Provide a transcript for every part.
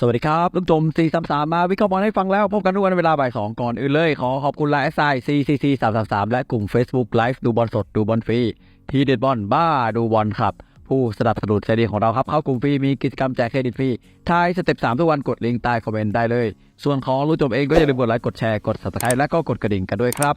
สวัสดีครับลุงจม433 มาวิเคราะห์บอลให้ฟังแล้ว พบกันทุกวันเวลาบ่าย2ก่อนอื่นเลย ขอขอบคุณไลน์ไซ CCC 333และกลุ่ม Facebook Live ดูบอลสดดูบอลฟรี ทีเด็ดบอลบ้าดูบอลครับ ผู้สนับสนุนใจดีของเราครับ เข้ากลุ่มฟรี มีกิจกรรมแจกเครดิตฟรีทายสเต็ป3ทุกวันกดลิงก์ใต้คอมเมนต์ได้เลย ส่วนของลุงจมเองก็อย่าลืมกดไลค์กดแชร์กด subscribe และก็กดกระดิ่งกันด้วยครับ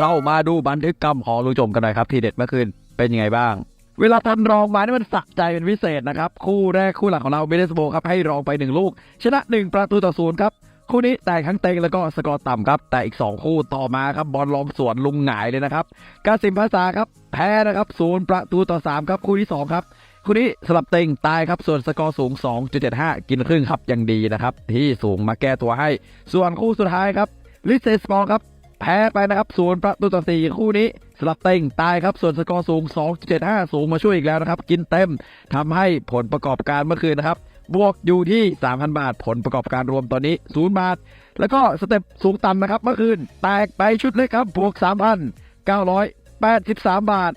เรามาดูบันทึกกรรมของลุงจมกันหน่อยครับทีเด็ดเมื่อคืนเป็นยังไงบ้าง เวลาทันรองมานี่มันสักใจเป็นพิเศษนะครับ คู่แรกคู่หลังของเราเบเดสโบครับให้รองไป 1 ลูก ชนะ 1 ประตูต่อศูนย์ครับ คู่นี้แต่ทั้งเต็งแล้วก็สกอร์ต่ำครับ แต่อีก 2 คู่ต่อมาครับบอลลองสวนลุงหงายเลยนะครับกาซิมภาษาครับแพ้นะครับศูนย์ประตูต่อ3ครับคู่ที่ 2 ครับคู่นี้สลับเต็งตายครับ ส่วนสกอร์สูง 2.75 กินครึ่งครับยังดีนะครับ ที่สูงมาแก้ตัวให้ ส่วนคู่สุดท้ายครับลิเซสปอร์ครับ แพ้ไปนะครับส่วนประตูต่อสี่คู่นี้สลับเต็งตายครับ ส่วนสกอร์สูง 2.75 สูงมาช่วยอีกแล้วนะครับ กินเต็มทำให้ผลประกอบการเมื่อคืนนะครับ บวกอยู่ที่ 3,000 บาท ผลประกอบการรวมตอนนี้ 0 บาท แล้วก็สเต็ปสูงต่ำนะครับ เมื่อคืน แตกไปชุดเล็กครับ บวก 3,983 บาท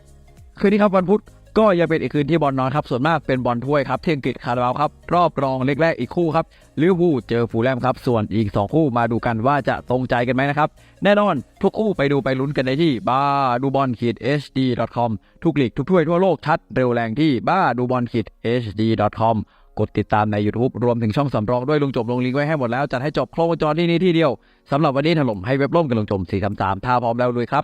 คืนนี้ครับวันพุธ ก็ยังเป็นอีกคืนที่บอลนอนครับ ส่วนมากเป็นบอลถ้วยครับเที่อังกฤษคาราบาวครับ รอบรองเล็กแรกอีกคู่ครับลิเวอร์พูลเจอฟูลแลมครับ ส่วนอีก 2 คู่มาดูกันว่าจะตรงใจกันไหมนะครับ แน่นอน ทุกคู่ไปดูไปลุ้นกันได้ที่บ้าดูบอลขีด hd com ทุกลีกทุกถ้วยทั่วโลกชัดเร็วแรงที่บ้าดูบอลขีด hd com กดติดตามใน YouTube รวมถึงช่องสำรองด้วยลุงจบลงลิงก์ไว้ให้หมดแล้ว จัดให้จบโครงจรที่นี่ที่เดียวสำหรับวันนี้ถล่มให้เว็บล่มกันลุงจม433ท่าพร้อมแล้วเลยครับ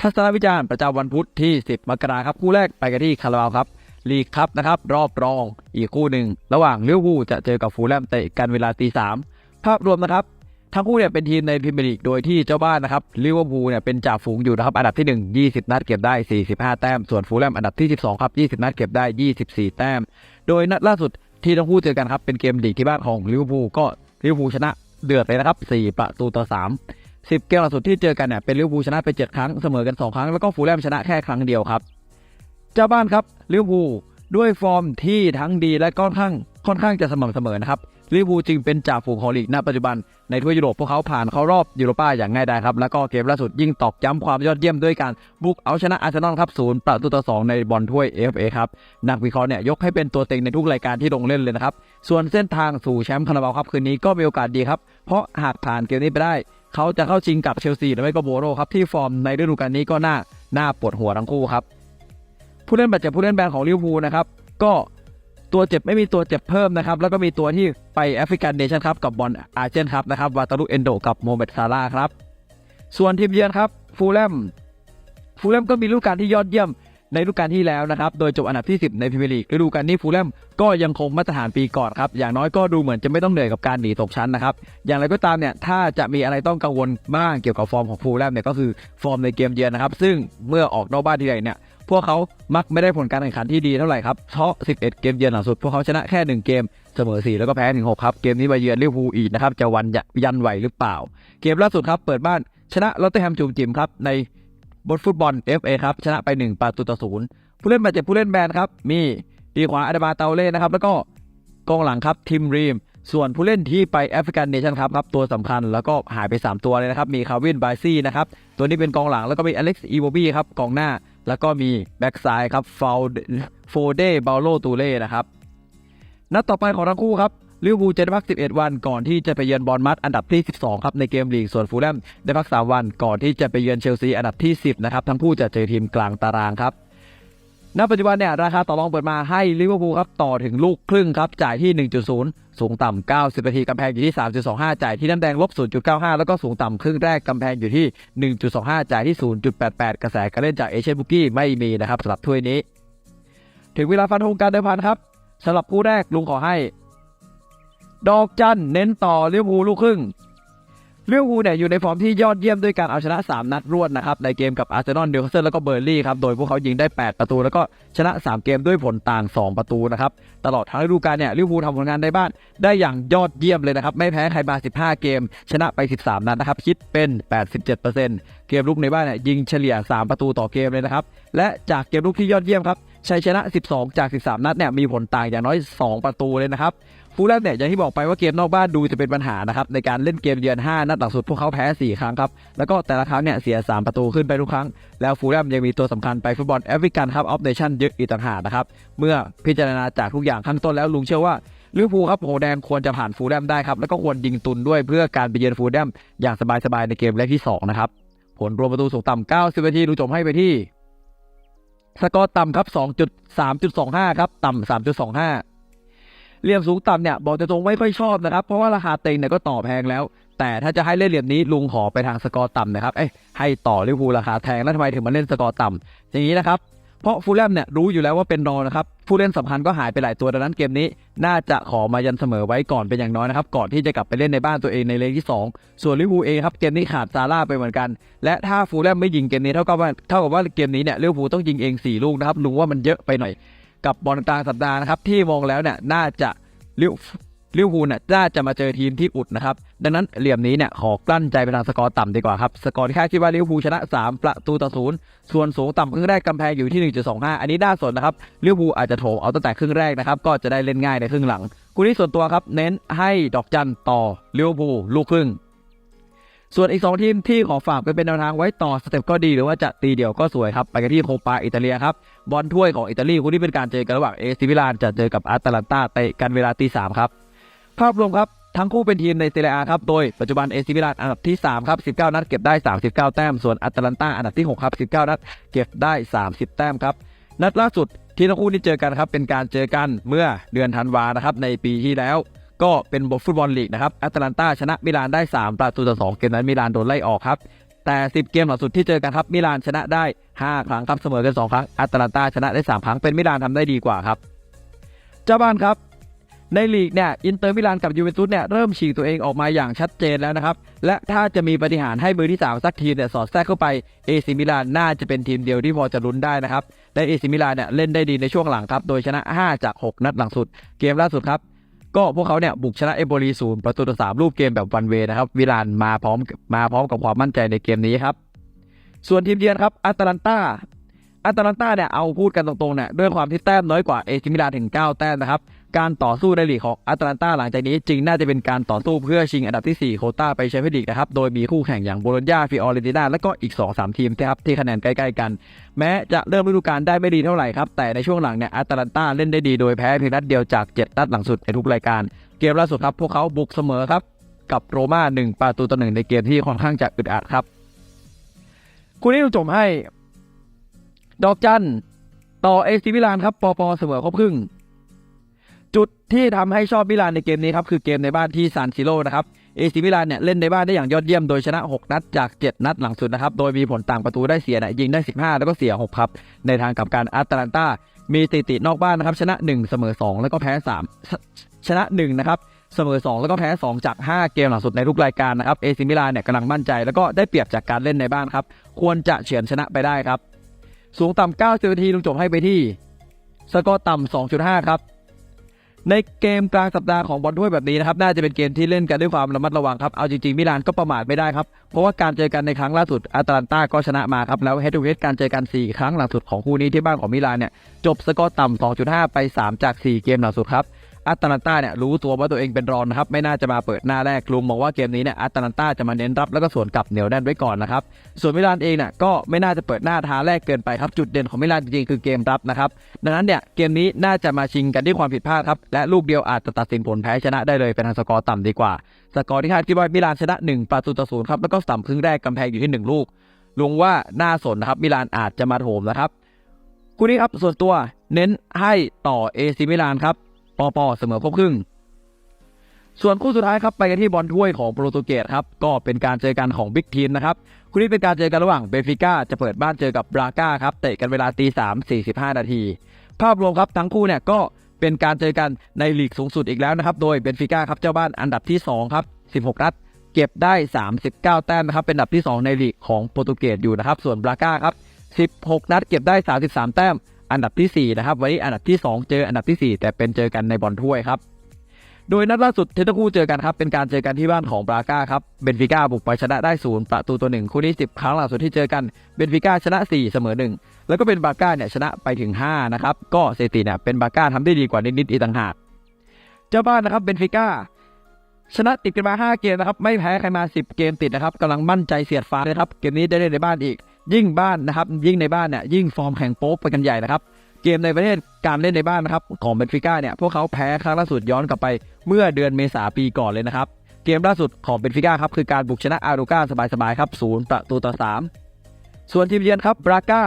ทัศนวิจารณ์ประจำวันพุธที่ 10 มกราครับคู่แรกไปกันที่คาราบาวครับลีกครับนะครับรอบรองอีกคู่หนึ่ง ระหว่างลิเวอร์พูลจะเจอกับฟูลแลมเตะกันเวลาตีสามภาพรวมนะครับ ทั้งคู่เนี่ยเป็นทีมในพรีเมียร์ลีกโดยที่เจ้าบ้านนะครับลิเวอร์พูลเนี่ยเป็นจ่าฝูงอยู่นะครับอันดับที่ 1 20 นัดเก็บได้ 45 แต้ม ส่วนฟูลแลมอันดับที่ 12 ครับ 20 นัดเก็บได้ 24 แต้ม โดยนัดล่าสุดที่ทั้งคู่เจอกันครับเป็นเกมลีกที่บ้านของลิเวอร์พูลก็ลิเวอร์พูลชนะเดือดเลยนะครับ4ประตูต่อ3 10 เกมล่าสุดที่เจอกันเนี่ยเป็นลิเวอร์พูลชนะไป7ครั้งเสมอกัน 2 ครั้งแล้วก็ฟูลแลมชนะแค่ครั้งเดียวครับ เจ้าบ้านครับลิเวอร์พูลด้วยฟอร์มที่ทั้งดีและก็ค่อนข้างค่อนข้างจะสม่ำเสมอนะครับ ลิเวอร์พูลจึงเป็นจ่าฝูงของลีกณปัจจุบันในทั่วยุโรปพวกเขาผ่านเข้ารอบยูโรป้าอย่างง่ายดายครับ แล้วก็เกมล่าสุดยิ่งตอกย้ำความยอดเยี่ยมด้วยการบุกเอาชนะอาร์เซนอลครับศูนย์ประตูต่อสองในบอลถ้วย FA ครับนักวิเคราะห์เนี่ยยกให้เป็นตัวเต็งในทุกรายการที่ลงเล่นเลยนะครับส่วนเส้นทางสู่แชมป์คาราบาวครับคืนนี้ก็มีโอกาสดีครับเพราะหากผ่านเกมนี้ไปได้เขาจะเข้าชิงกับเชลซีหรือไม่ก็โบโรครับที่ฟอร์มในฤดูกาลนี้ก็น่าน่าปวดหัวทั้งคู่ครับผู้เล่นบาดเจ็บผู้เล่นแบนของลิเวอร์พูลนะครับก็ ตัวเจ็บไม่มีตัวเจ็บเพิ่มนะครับ แล้วก็มีตัวที่ไปแอฟริกันเนชั่นครับกับบอลอาเจนครับนะครับวาตารุเอนโดกับโมเมดซาร่าครับ ส่วนทีมเยือนครับฟูลแลมฟูลแลมก็มีฤดูกกาลที่ยอดเยี่ยมในฤดูกาลที่แล้วนะครับ โดยจบอันดับที่ 10 ในพรีเมียร์ลีกฤดูกาลนี้ฟูลแลมก็ยังคงมาตรฐานปีก่อนครับ อย่างน้อยก็ดูเหมือนจะไม่ต้องเหนื่อยกับการหนีตกชั้นนะครับ อย่างไรก็ตามเนี่ย ถ้าจะมีอะไรต้องกังวลบ้างเกี่ยวกับฟอร์มของฟูลแลมเนี่ยก็คือฟอร์มในเกมเยือนนะครับ ซึ่งเมื่อออกนอกบ้านทีไรเนี่ย พวกเขามักไม่ได้ผลการแข่งขันที่ดีเท่าไหร่ครับเพราะ 11 เกมเยือนหลังสุด พวกเขาชนะแค่ 1 เกมเสมอ 4 แล้วก็แพ้ถึง6ครับ เกมนี้มาเยือนลิเวอร์พูลอีกนะครับ จะวันยันไหวหรือเปล่า เกมล่าสุดครับเปิดบ้านชนะลอตเตอร์แฮมจูมจิมครับในบทฟุตบอล FA ครับชนะไป 1 ประตูต่อศูนย์ผู้เล่นบาดเจ็บผู้เล่นแบนครับมีดีขวาอาดาบาเตาเล่นะครับแล้วก็กองหลังครับทิมรีมส่วนผู้เล่นที่ไปแอฟริกันเนชั่นครับครับ ตัวสำคัญแล้วก็หายไป 3 ตัวเลยนะครับ มีคาวินไบซี่นะครับ ตัวนี้เป็นกองหลังแล้วก็มีอเล็กซ์อีโบบี้ครับ กองหน้า แล้วก็มีแบ็กซ้ายครับฟาวโฟเดบาโลตูเล่นะครับ นัดต่อไปของทั้งคู่ครับลิเวอร์พูลจะได้พัก 11 วันก่อนที่จะไปเยือนบอลมัดอันดับที่ 12 ครับในเกมลีก ส่วนฟูลแลมได้พัก 3 วันก่อนที่จะไปเยือนเชลซีอันดับที่ 10 นะครับ ทั้งคู่จะเจอทีมกลางตารางครับ ณปัจจุบันเนี่ยราคาต่อรองเปิดมาให้ลิเวอร์พูลครับต่อถึงลูกครึ่งครับจ่ายที่ 1.0 สูงต่ำ90นาทีกำแพงอยู่ที่ 3.25 จ่ายที่น้ำแดงลบ 0.95 แล้วก็สูงต่ำครึ่งแรกกำแพงอยู่ที่ 1.25 จ่ายที่ 0.88 กระแสการเล่นจากเอเชียบุกี้ไม่มีนะครับสำหรับถ้วยนี้ ถึงเวลาฟันธงการเดิมพันครับสำหรับคู่แรกลุงขอให้ ดอกจันเน้นต่อลิเวอร์พูลลูกครึ่ง เวอร์พูเนี่ยอยู่ในฟอร์มที่ยอดเยี่ยมด้วยการเอาชนะ 3 นัดรวดนะครับในเกมกับอาร์เซนอลเดลคาสเซิลแล้วก็เบอร์ลี่ครับโดยพวกเขายิงได้ 8 ประตู แล้วก็ชนะ 3 เกมด้วยผลต่าง 2 ประตูนะครับตลอดทั้งฤดูกาลเนี่ยลิเวอร์พูลทำผลงานในบ้านได้อย่างยอดเยี่ยมเลยนะครับไม่แพ้ใครมา 15 เกม ชนะไป 13 นัดนะครับคิดเป็น 87%เกมลุกในบ้านเนี่ยยิงเฉลี่ย 3 ประตูต่อเกมเลยนะครับและจากเกมลุกที่ยอดเยี่ยมครับชัยชนะ 12 จาก 13 นัดเนี่ยมีผลต่างอย่างน้อย 2 ประตูเลยนะครับ ฟูลแลมเนี่ยอย่างที่บอกไปว่าเกมนอกบ้านดูจะเป็นปัญหานะครับในการเล่นเกมเยือน 5 นัดหลังสุดพวกเขาแพ้ 4 ครั้งครับ แล้วก็แต่ละครั้งเนี่ยเสีย 3 ประตูขึ้นไปทุกครั้ง แล้วฟูลแลมยังมีตัวสำคัญไปฟุตบอลแอฟริกันครับออฟเนชั่นเยอะอีกต่างหากนะครับ เมื่อพิจารณาจากทุกอย่างข้างต้นแล้วลุงเชื่อว่าลิเวอร์พูลครับโหแดงควรจะผ่านฟูลแลมได้ครับแล้วก็ควรยิงตุนด้วยเพื่อการไปเยือนฟูลแลมอย่างสบายๆในเกมแรกที่สองนะครับผลรวมประตูสูงต่ำ90นาทีลุงจมให้ไปที่สกอร์ต่ำครับ2.3.25ครับต่ำ3.25 เหลี่ยมสูงต่ำเนี่ยบอกตรงๆไม่ค่อยชอบนะครับ เพราะว่าราคาเต็งเนี่ยก็ต่อแพงแล้ว แต่ถ้าจะให้เล่นเหลี่ยมนี้ลุงขอไปทางสกอร์ต่ำนะครับเอ้ยให้ต่อลิเวอร์พูลราคาแพงแล้วทำไมถึงมาเล่นสกอร์ต่ำอย่างนี้นะครับเพราะฟูลแลมเนี่ยรู้อยู่แล้วว่าเป็นรอนะครับผู้เล่นสำคัญก็หายไปหลายตัวดังนั้นเกมนี้ น่าจะขอมายันเสมอไว้ก่อนเป็นอย่างน้อยนะครับก่อนที่จะกลับไปเล่นในบ้านตัวเองในเลกที่ 2 ส่วนลิเวอร์พูลเองครับเกมนี้ขาดซาร่าไปเหมือนกัน และถ้าฟูลแลมไม่ยิงเกมนี้เท่ากับว่าเท่ากับว่าเกมนี้เนี่ยลิเวอร์พูลต้องยิงเอง 4 ลูกนะครับลุงว่ามันเยอะไปหน่อย กับบอลกลางสัปดาห์นะครับที่มองแล้วเนี่ยน่าจะลิวลิวพูลเนี่ยน่าจะมาเจอทีมที่อุดนะครับ ดังนั้นเหลี่ยมนี้เนี่ยขอกลั้นใจไปทางสกอร์ต่ำดีกว่าครับ สกอร์ที่คาดคิดว่าลิวพูลชนะ 3 ประตูต่อศูนย์ส่วนสูงต่ำครึ่งแรกกำแพงอยู่ที่ 1.25 อันนี้น่าสนนะครับลิวพูลอาจจะโถมเอาตั้งแต่ครึ่งแรกนะครับก็จะได้เล่นง่ายในครึ่งหลังคู่นี้ส่วนตัวครับเน้นให้ดอกจันต่อลิวพูลลูกครึ่ง ส่วนอีก 2 ทีมที่ขอฝากไปเป็นแนวทางไว้ต่อสเต็ปก็ดีหรือว่าจะตีเดี่ยวก็สวยครับ ไปกันที่โคปาอิตาเลียครับ บอลถ้วยของอิตาลีคู่นี้เป็นการเจอกันระหว่างเอซิมิลานจะเจอกับอาตาลันตาเตะกันเวลาตีสามครับ ภาพรวมครับทั้งคู่เป็นทีมในเซเรียอาครับ โดยปัจจุบันเอซิมิลานอันดับที่ 3 ครับ 19 นัดเก็บได้ 39 แต้ม ส่วนอาตาลันตาอันดับที่ 6 ครับ 19 นัดเก็บได้ 30 แต้มครับ นัดล่าสุดที่ทั้งคู่นี้เจอกันครับ เป็นการเจอกันเมื่อเดือนธันวานะครับในปีที่แล้ว ก็เป็นบทฟุตบอลลีกนะครับแอตแลนตาชนะมิลานได้ 3 ประตูต่อ2เกมนั้นมิลานโดนไล่ออกครับ แต่ 10 เกมหลังสุดที่เจอกันครับมิลานชนะได้ 5 ครั้งครับเสมอกัน 2 ครั้งแอตแลนตาชนะได้ 3 ครั้งเป็นมิลานทำได้ดีกว่าครับเจ้าบ้านครับในลีกเนี่ยอินเตอร์มิลานกับยูเวนตุสเนี่ยเริ่มฉีกตัวเองออกมาอย่างชัดเจนแล้วนะครับ และถ้าจะมีปฏิหารให้มือที่ 3 สักทีเนี่ยสอดแทรกเข้าไปเอซิมิลานน่าจะเป็นทีมเดียวที่พอจะลุ้นได้นะครับและเอซิมิลานเนี่ยเล่นได้ดีในช่วงหลังครับ โดยชนะ 5 จาก 6 นัดหลังสุด เกมล่าสุดครับ ก็พวกเขาเนี่ยบุกชนะเอโบลีศูนย์ประตูต่อสามรูปเกมแบบวันเวนะครับ วิลานมาพร้อมมาพร้อมกับความมั่นใจในเกมนี้ครับ ส่วนทีมเยือนครับอัตแลนตาอัตแลนตาเนี่ยเอาพูดกันตรงๆเนี่ยด้วยความที่แต้มน้อยกว่าเอซิมิลานถึง 9 แต้มนะครับ การต่อสู้ในลีกของอาตาลันตาหลังจากนี้จึงน่าจะเป็นการต่อสู้เพื่อชิงอันดับที่ 4 โคต้าไปแชมเปี้ยนลีกนะครับ โดยมีคู่แข่งอย่างโบโลญญาฟิออเรนติน่าและก็อีก 2-3 ทีมนะครับที่คะแนนใกล้ๆกัน แม้จะเริ่มฤดูกาลได้ไม่ดีเท่าไหร่ครับ แต่ในช่วงหลังเนี่ยอาตาลันตาเล่นได้ดีโดยแพ้เพียงนัดเดียวจาก 7 นัดหลังสุดในทุกรายการ เกมล่าสุดครับพวกเขาบุกเสมอครับกับโรม่า1ประตูต่อหนึ่งในเกมที่ค่อนข้างจะอึดอัดครับคู่นี้เราจบให้ ดอกจันต่อเอซิมิลานครับปอปอเสมอครบครึ่ง จุดที่ทำให้ชอบมิลานในเกมนี้ครับคือเกมในบ้านที่ซานซิโร่นะครับเอซิมิลานเนี่ยเล่นในบ้านได้อย่างยอดเยี่ยมโดยชนะ 6 นัดจาก 7 นัดหลังสุดนะครับ โดยมีผลต่างประตูได้เสียนี่ยยิงได้ 15 แล้วก็เสีย 6 ครับ ในทางกับการอาตแลนตา มีสถิตินอกบ้านนะครับ ชนะ 1 เสมอ 2 แล้วก็แพ้3ชชนะ 1 นะครับ เสมอ 2 แล้วก็แพ้ 2 จาก 5 เกมหลังสุดในทุกรายการนะครับเอซิมิลานเนี่ยกำลังมั่นใจแล้วก็ได้เปรียบจากการเล่นในบ้านครับควรจะเฉือนชนะไปได้ครับสูงต่ำ9นาทีลุงจบให้ไปที่สกอร์ต่ำ2.5 ครับ ในเกมกลางสัปดาห์ของบอลถ้วยแบบนี้นะครับ น่าจะเป็นเกมที่เล่นกันด้วยความระมัดระวังครับ เอาจริงๆ มิลานก็ประมาทไม่ได้ครับ เพราะว่าการเจอกันในครั้งล่าสุดอาตาลันตาก็ชนะมาครับ แล้วเฮดทูเฮดการเจอกัน 4 ครั้งหลังสุดของคู่นี้ที่บ้านของมิลานเนี่ยจบสกอร์ต่ำ2.5 ไป 3 จาก 4 เกมหลังสุดครับ อาตาลันตาเนี่ยรู้ตัวว่าตัวเองเป็นรองนะครับไม่น่าจะมาเปิดหน้าแรกลุงมองว่าเกมนี้เนี่ยอาตาลันตาจะมาเน้นรับแล้วก็สวนกลับเหนียวแน่นไว้ก่อนนะครับส่วนมิลานเองเนี่ยก็ไม่น่าจะเปิดหน้าท้าแรกเกินไปครับจุดเด่นของมิลานจริงๆคือเกมรับนะครับดังนั้นเนี่ยเกมนี้น่าจะมาชิงกันด้วยความผิดพลาดครับและลูกเดียวอาจจะตัดสินผลแพ้ชนะได้เลยเป็นทางสกอร์ต่ำดีกว่า สกอร์ที่คาดคิดว่ามิลานชนะ 1 ประตูต่อศูนย์ครับแล้วก็ต่ำครึ่งแรกกำแพงอยู่ที่ 1 ลูกลุงว่าน่าสนนะครับมิลานอาจจะมาโถมนะครับคู่นี้ครับส่วนตัวเน้นให้ต่อเอซิมิลานครับ ปอปอเสมอครบครึ่ง ส่วนคู่สุดท้ายครับไปกันที่บอลถ้วยของโปรตุเกสครับก็เป็นการเจอกันของบิ๊กทีมนะครับคู่นี้เป็นการเจอกันระหว่างเบฟิก้าจะเปิดบ้านเจอกับบราก้าครับเตะกันเวลาตีสามสี่สิบห้านาที ภาพรวมครับทั้งคู่เนี่ยก็เป็นการเจอกันในลีกสูงสุดอีกแล้วนะครับ โดยเบนฟิก้าครับเจ้าบ้านอันดับที่ 2 ครับ 16 นัด เก็บได้ 39 แต้มนะครับ เป็นอันดับที่ 2 ในลีกของโปรตุเกสอยู่นะครับ ส่วนบราก้าครับ 16 นัด เก็บได้ 33 แต้ม อันดับที่ 4 นะครับวันนี้อันดับที่ 2 เจออันดับที่ 4 แต่เป็นเจอกันในบอลถ้วยครับ โดยนัดล่าสุดที่ทั้งคู่เจอกันครับ เป็นการเจอกันที่บ้านของบราก้าครับ เบนฟิก้าบุกไปชนะได้ศูนย์ประตูตัวหนึ่งคู่นี้ 10 ครั้งล่าสุดที่เจอกัน เบนฟิก้าชนะ 4 เสมอ 1 แล้วก็เป็นบาก้าเนี่ยชนะไปถึง 5 นะครับ ก็สถิติเนี่ยเป็นบาก้าทำได้ดีกว่านิดๆอีกต่างหาก เจ้าบ้านนะครับ เบนฟิก้าชนะติดกันมา 5 เกมนะครับ ไม่แพ้ใครมา 10 เกมติดนะครับกำลังมั่นใจเสียดฟ้าเลยครับ เกมนี้ได้เล่นในบ้านอีก ยิ่งบ้านนะครับ ยิ่งในบ้านเนี่ยยิ่งฟอร์มแข่งโป๊กไปกันใหญ่นะครับ เกมในประเทศการเล่นในบ้านนะครับของเบนฟิก้าเนี่ยพวกเขาแพ้ครั้งล่าสุดย้อนกลับไปเมื่อเดือนเมษาปีก่อนเลยนะครับ เกมล่าสุดของเบนฟิก้าครับคือการบุกชนะอารูกาสบายๆครับศูนย์ประตูต่อสามส่วนทีมเยือนครับบราก้า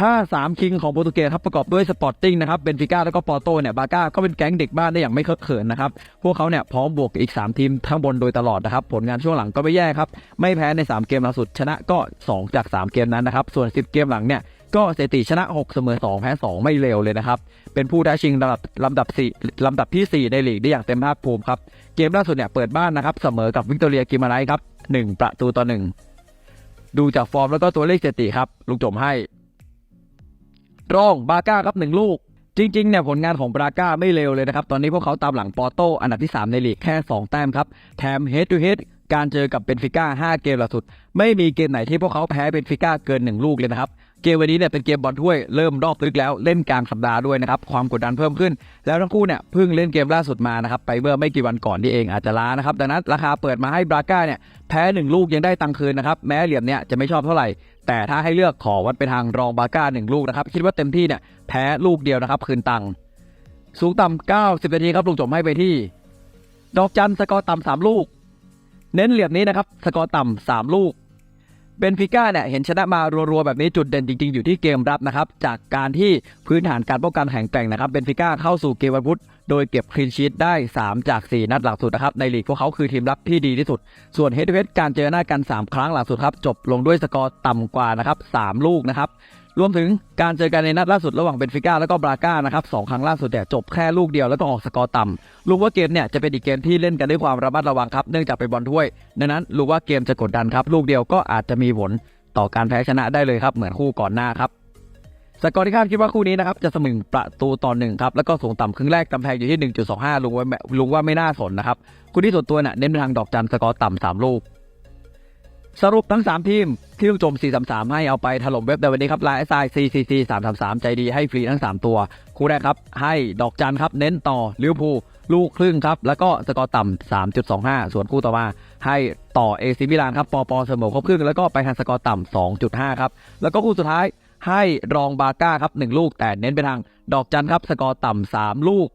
ถ้า 3 คิงของโปรตุเกสครับประกอบด้วยสปอร์ติ้งนะครับเบนฟิก้าแล้วก็ปอร์โตเนี่ยบาก้าก็เป็นแก๊งเด็กบ้านได้อย่างไม่เคอะเขินนะครับ พวกเขาเนี่ยพร้อมบวกอีก 3 ทีมข้างบนโดยตลอดนะครับ ผลงานช่วงหลังก็ไม่แย่ครับ ไม่แพ้ใน 3 เกมล่าสุดชนะก็ 2 จาก 3 เกมนั้นนะครับ ส่วน 10 เกมหลังเนี่ยก็สถิติชนะ 6 เสมอ 2 แพ้ 2 ไม่เร็วเลยนะครับ เป็นผู้ท้ชิงลำดับลำดับ4ลำดับที่ 4 ในลีกได้อย่างเต็มภาคภูมิครับ เกมล่าสุดเนี่ยเปิดบ้านนะครับเสมอกับวิกตอเรียกิมาไลครับหนึ่งประตูต่อหนึ่งดูจากฟอร์มแล้วก็ตัวเลขสถิติครับลุงจมให้ รองบาก้าครับหนึ่งลูก จริงๆเนี่ยผลงานของบราก้าไม่เลวเลยนะครับ ตอนนี้พวกเขาตามหลังปอร์โตอันดับที่ 3 ในลีกแค่ 2 แต้มครับ แถมเฮดทูเฮดการเจอกับเบนฟิก้า5 เกมล่าสุด ไม่มีเกมไหนที่พวกเขาแพ้เบนฟิก้าเกิน 1 ลูกเลยนะครับ เกมวันนี้เนี่ยเป็นเกมบอลถ้วยเริ่มรอบลึกแล้วเล่นกลางสัปดาห์ด้วยนะครับความกดดันเพิ่มขึ้น แล้วทั้งคู่เนี่ยเพิ่งเล่นเกมล่าสุดมานะครับไปเมื่อไม่กี่วันก่อนที่เองอาจจะล้านะครับดังนั้นราคาเปิดมาให้บราก้าเนี่ยแพ้หนึ่งลูกยังได้ตังค์คืนนะครับแม้เหลี่ยมเนี่ยจะไม่ชอบเท่าไหร่ แต่ถ้าให้เลือกขอวัดไปทางรองบาก้าหนึ่งลูกนะครับคิดว่าเต็มที่เนี่ยแพ้ลูกเดียวนะครับคืนตังค์สูงต่ำ90นาทีครับลุงจมให้ไปที่ ดอกจันสกอร์ต่ำสามลูก เน้นเหลี่ยมนี้นะครับสกอร์ต่ำสามลูก เบนฟิก้าเนี่ยเห็นชนะมารัวๆ แบบนี้จุดเด่นจริงๆ อยู่ที่เกมรับนะครับ จากการที่พื้นฐานการป้องกันแข็งแกร่งนะครับเบนฟิก้าเข้าสู่เกมวันพุธโดยเก็บคลีนชีตได้ 3 จาก 4 นัดหลังสุดนะครับ ในลีกพวกเขาคือทีมรับที่ดีที่สุด ส่วนเฮดเวสการเจอหน้ากัน 3 ครั้งหลังสุดครับจบลงด้วยสกอร์ต่ำกว่านะครับ3ลูกนะครับ รวมถึงการเจอกันในนัดล่าสุดระหว่างเบนฟิก้าแล้วก็บราก้านะครับสองครั้งล่าสุดเนี่ยจบแค่ลูกเดียวแล้วก็ออกสกอร์ต่ำรู้ว่าเกมเนี่ยจะเป็นอีกเกมที่เล่นกันด้วยความระมัดระวังครับเนื่องจากเป็นบอลถ้วยดังนั้นรู้ว่าเกมจะกดดันครับลูกเดียวก็อาจจะมีผลต่อการแพ้ชนะได้เลยครับเหมือนคู่ก่อนหน้าครับสกอร์ที่คาดคิดว่าคู่นี้นะครับจะเสมอประตูต่อหนึ่งครับแล้วก็สูงต่ำครึ่งแรกกำแพงอยู่ที่ 1.25ลุงว่าลุงว่าไม่น่าสนนะครับคู่ที่ส่วนตัวเนี่ยเน้นไปทางดอกจันสกอร์ต่ำสามลูก สรุปทั้ง 3 ทีม ที่ลุงโจม 433 ให้เอาไปถล่มเว็บในวันนี้ครับลน์ไอซี CCC 333 ใจดีให้ฟรีทั้ง 3 ตัว คู่แรกครับ ให้ดอกจันครับ เน้นต่อลิเวอร์พูลลูกครึ่งครับ แล้วก็สกอร์ต่ำ 3.25 ส่วนคู่ต่อมา ให้ต่อเอซิมิลานครับปอปอเสมอครบครึ่ง แล้วก็ไปทางสกอร์ต่ำ 2.5 ครับ แล้วก็คู่สุดท้ายให้รองบาก้าครับ 1 ลูก แต่เน้นไปทางดอกจันครับสกอร์ต่ำ3ลูก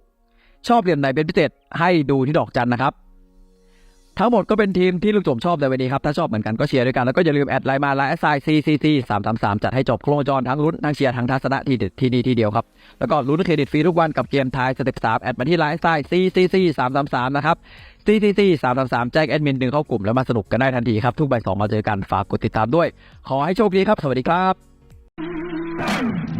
ชอบเหลี่ยมไหนเป็นพิเศษให้ดูที่ดอกจันนะครับ ทั้งหมดก็เป็นทีมที่ลูกโจมชอบในวันนี้ครับ ถ้าชอบเหมือนกันก็เชียร์ด้วยกัน แล้วก็อย่าลืมแอดไลน์มาไลน์แอดไซน์ CCC 333จัดให้จบโครงจรทั้งลุ้นทั้งเชียร์ทั้งทัศนะที่เด็ดที่นี่ที่เดียวครับ แล้วก็ลุ้นเครดิตฟรีทุกวันกับเกมทายสเต็ป3แอดมาที่ไลน์แอดไซน์ CCC 333นะครับ CCC 333แจ้งแอดมินดึงเข้ากลุ่มแล้วมาสนุกกันได้ทันทีครับทุกใบสองมาเจอกันฝากกดติดตามด้วย ขอให้โชคดีครับ สวัสดีครับ